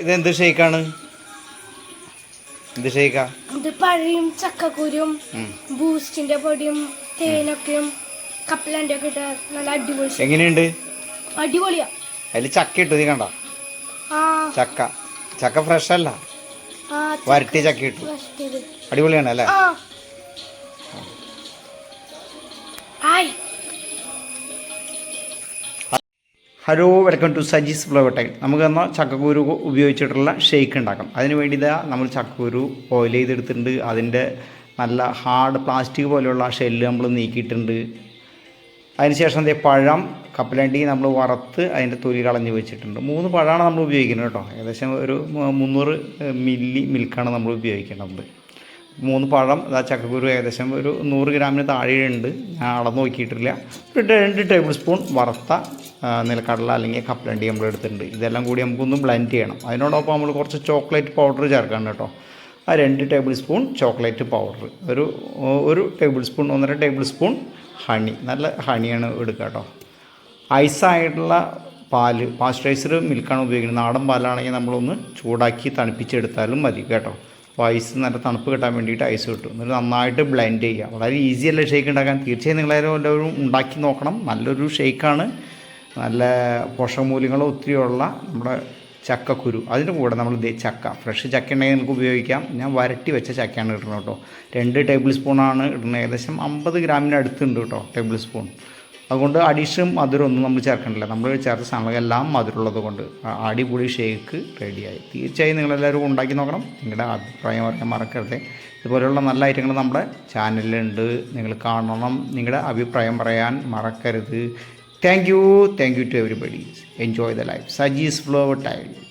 ഇതെന്ത് ഷേക്കാണ്? എന്ത് ഷേക്കാ? ഇത് പഴയും ചക്കക്കുരും. ബൂസ്റ്റിന്റെ പൊടിയും തേനൊക്കെയും കപ്പലന്റെ ഒക്കെ ഇട്ട് നല്ല അടിപൊളി. എങ്ങനെയുണ്ട്? അടിപൊളിയാ. അതിൽ ചക്ക ഇട്ടു നീ കണ്ട? ചക്ക. ചക്ക ഫ്രഷ് അല്ല ആ വരട്ടിയ ചക്ക ഇട്ടു. അടിപൊളിയാണ് അല്ലേ? Hello welcome to Saji's flower tile നമുക്ക് എന്നാൽ ചക്കക്കുരു ഉപയോഗിച്ചിട്ടുള്ള ഷേക്ക് ഉണ്ടാക്കാം. അതിന് വേണ്ടി നമ്മൾ ചക്കക്കുരു ഓയിൽ ചെയ്തെടുത്തിട്ടുണ്ട്. അതിന്റെ നല്ല ഹാർഡ് പ്ലാസ്റ്റിക് പോലെയുള്ള ഷെല്ല് നമ്മൾ നീക്കിയിട്ടുണ്ട്. അതിനുശേഷം അതേ പഴം കപ്പലണ്ടി നമ്മൾ വറുത്ത് അതിന്റെ തൊലി കളഞ്ഞ് വെച്ചിട്ടുണ്ട്. മൂന്ന് പഴമാണ് നമ്മൾ ഉപയോഗിക്കുന്നത് കേട്ടോ. ഏകദേശം ഒരു മുന്നൂറ് മില്ലി മിൽക്കാണ് നമ്മൾ ഉപയോഗിക്കേണ്ടത് മൂന്ന് പഴം അതാ ചക്കക്കുരു ഏകദേശം ഒരു നൂറ് ഗ്രാമിന് താഴെയുണ്ട്. ഞാൻ അളന്ന് നോക്കിയിട്ടില്ല. രണ്ട് ടേബിൾ സ്പൂൺ വറുത്ത നിലക്കടല അല്ലെങ്കിൽ കപ്പലണ്ടി നമ്മൾ എടുത്തിട്ടുണ്ട്. ഇതെല്ലാം കൂടി നമുക്കൊന്ന് ബ്ലെൻഡ് ചെയ്യണം. അതിനോടൊപ്പം നമ്മൾ കുറച്ച് ചോക്ലേറ്റ് പൗഡർ ചേർക്കണം കേട്ടോ. ആ രണ്ട് ടേബിൾ സ്പൂൺ ചോക്ലേറ്റ് പൗഡർ ഒരു ഒരു ടേബിൾ സ്പൂൺ ഒന്നര ടേബിൾ സ്പൂൺ ഹണി നല്ല ഹണിയാണ് എടുക്കുക കേട്ടോ. ഐസായിട്ടുള്ള പാൽ പാസ്ചറൈസ്ഡ് മിൽക്കാണ് ഉപയോഗിക്കുന്നത്. നാടൻ പാലാണെങ്കിൽ നമ്മളൊന്ന് ചൂടാക്കി തണുപ്പിച്ചെടുത്താലും മതി കേട്ടോ. അപ്പോൾ ഐസ് നല്ല തണുപ്പ് കിട്ടാൻ വേണ്ടിയിട്ട് ഐസ് കിട്ടും. എന്നിട്ട് നന്നായിട്ട് ബ്ലെൻഡ് ചെയ്യുക. വളരെ ഈസിയല്ല ഷേക്ക് ഉണ്ടാക്കാൻ? തീർച്ചയായും നിങ്ങളെല്ലാവരും ഉണ്ടാക്കി നോക്കണം. നല്ലൊരു ഷേക്കാണ് നല്ല പോഷകമൂല്യങ്ങൾ ഒത്തിരിയുള്ള നമ്മുടെ ചക്കക്കുരു. അതിന്റെ കൂടെ നമ്മൾ ചക്ക. ഫ്രഷ് ചക്ക ഉണ്ടെങ്കിൽ നമുക്ക് ഉപയോഗിക്കാം. ഞാൻ വരട്ടി വെച്ച ചക്കയാണ് ഇടുന്നത് കേട്ടോ. രണ്ട് ടേബിൾ സ്പൂണാണ് ഇടുന്നത്. ഏകദേശം അമ്പത് ഗ്രാമിന് അടുത്തുണ്ട് കേട്ടോ ടേബിൾ സ്പൂൺ അതുകൊണ്ട് അഡീഷണൽ മധുരം ഒന്നും നമ്മൾ ചേർക്കണില്ല. നമ്മൾ ചേർത്ത സാധനങ്ങളെല്ലാം മധുരമുള്ളത് കൊണ്ട് അടിപൊളി ഷേക്ക് റെഡിയായി തീർച്ചയായും നിങ്ങളെല്ലാവരും ഉണ്ടാക്കി നോക്കണം. നിങ്ങളുടെ അഭിപ്രായം പറയാൻ മറക്കരുത്. ഇതുപോലെയുള്ള നല്ല ഐറ്റങ്ങൾ നമ്മുടെ ചാനലിലുണ്ട് നിങ്ങൾ കാണണം. നിങ്ങളുടെ അഭിപ്രായം പറയാൻ മറക്കരുത്. Thank you, thank you to everybody. Enjoy the life. Saji's of tile.